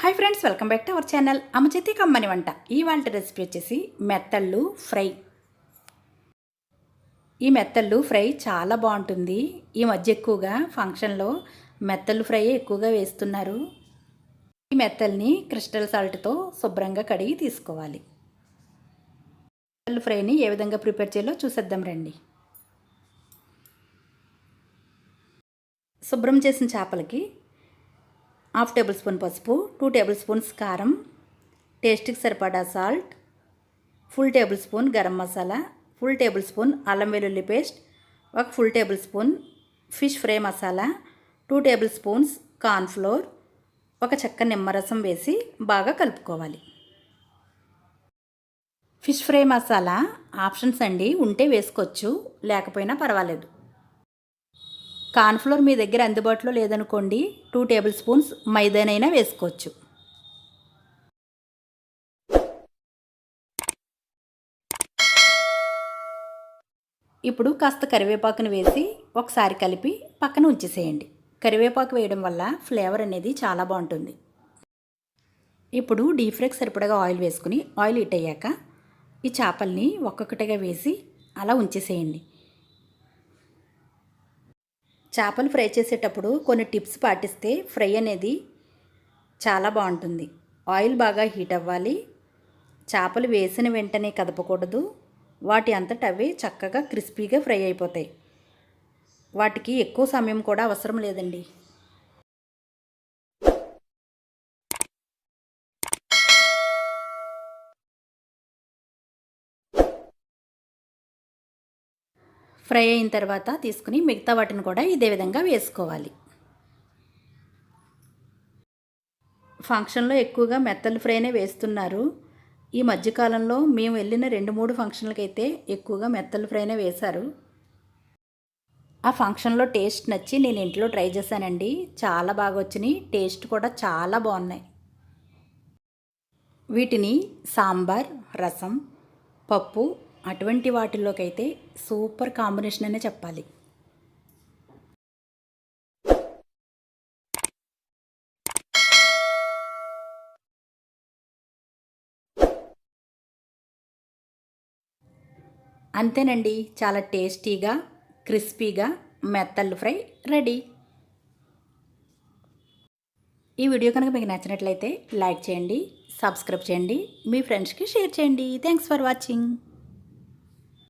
Hi friends welcome back to our channel అమ్మచేతి కమ్మని వంట. ఈ రెసిపీ వచ్చేసి మెత్తళ్ళు ఫ్రై. ఈ మెత్తళ్ళు ఫ్రై చాలా బాగుంటుంది. ఈ మధ్య ఎక్కువగా ఫంక్షన్లో మెత్తళ్ళు ఫ్రై ఎక్కువగా వేస్తున్నారు. ఈ మెత్తల్ని క్రిస్టల్ సాల్ట్తో శుభ్రంగా కడిగి తీసుకోవాలి. మెత్తళ్ళు ఫ్రైని ఏ విధంగా ప్రిపేర్ చేయాలో చూసేద్దాం రండి. శుభ్రం చేసిన చేపలకి హాఫ్ టేబుల్ స్పూన్ పసుపు టూ టేబుల్ స్పూన్స్ కారం టేస్ట్కి సరిపడా salt full tablespoon garam masala full tablespoon అల్లం వెల్లుల్లి పేస్ట్ ఒక full tablespoon fish fry masala two tablespoons cornflour ఒక చెక్క నిమ్మరసం వేసి బాగా కలుపుకోవాలి. ఫిష్ ఫ్రై మసాలా ఆప్షన్స్ అండి ఉంటే వేసుకోవచ్చు లేకపోయినా పర్వాలేదు. కార్న్ఫ్లోర్ మీ దగ్గర అందుబాటులో లేదనుకోండి టూ టేబుల్ స్పూన్స్ మైదానైనా వేసుకోవచ్చు. ఇప్పుడు కాస్త కరివేపాకును వేసి ఒకసారి కలిపి పక్కన ఉంచేసేయండి. కరివేపాకు వేయడం వల్ల ఫ్లేవర్ అనేది చాలా బాగుంటుంది. ఇప్పుడు డీప్ ఫ్రైకి సరిపడగా ఆయిల్ వేసుకుని ఆయిల్ హీట్ అయ్యాక ఈ చేపల్ని ఒక్కొక్కటిగా వేసి అలా ఉంచేసేయండి. చేపలు ఫ్రై చేసేటప్పుడు కొన్ని టిప్స్ పాటిస్తే ఫ్రై అనేది చాలా బాగుంటుంది. ఆయిల్ బాగా హీట్ అవ్వాలి. చేపలు వేసిన వెంటనే కదపకూడదు. వాటి అంతట అవి చక్కగా క్రిస్పీగా ఫ్రై అయిపోతాయి. వాటికి ఎక్కువ సమయం కూడా అవసరం లేదండి. ఫ్రై అయిన తర్వాత తీసుకుని మిగతా వాటిని కూడా ఇదే విధంగా వేసుకోవాలి. ఫంక్షన్లో ఎక్కువగా మెత్తలు ఫ్రైనే వేస్తున్నారు. ఈ మధ్యకాలంలో మేము వెళ్ళిన రెండు మూడు ఫంక్షన్లకైతే ఎక్కువగా మెత్తలు ఫ్రైనే వేశారు. ఆ ఫంక్షన్లో టేస్ట్ నచ్చి నేను ఇంట్లో ట్రై చేశానండి. చాలా బాగా వచ్చినాయి. టేస్ట్ కూడా చాలా బాగున్నాయి. వీటిని సాంబార్ రసం పప్పు అటువంటి వాటిల్లోకైతే సూపర్ కాంబినేషన్ అనే చెప్పాలి. అంతేనండి చాలా టేస్టీగా క్రిస్పీగా మెత్తళ్ళు ఫ్రై రెడీ. ఈ వీడియో కనుక మీకు నచ్చినట్లయితే లైక్ చేయండి సబ్స్క్రైబ్ చేయండి మీ ఫ్రెండ్స్కి షేర్ చేయండి. Thanks for watching.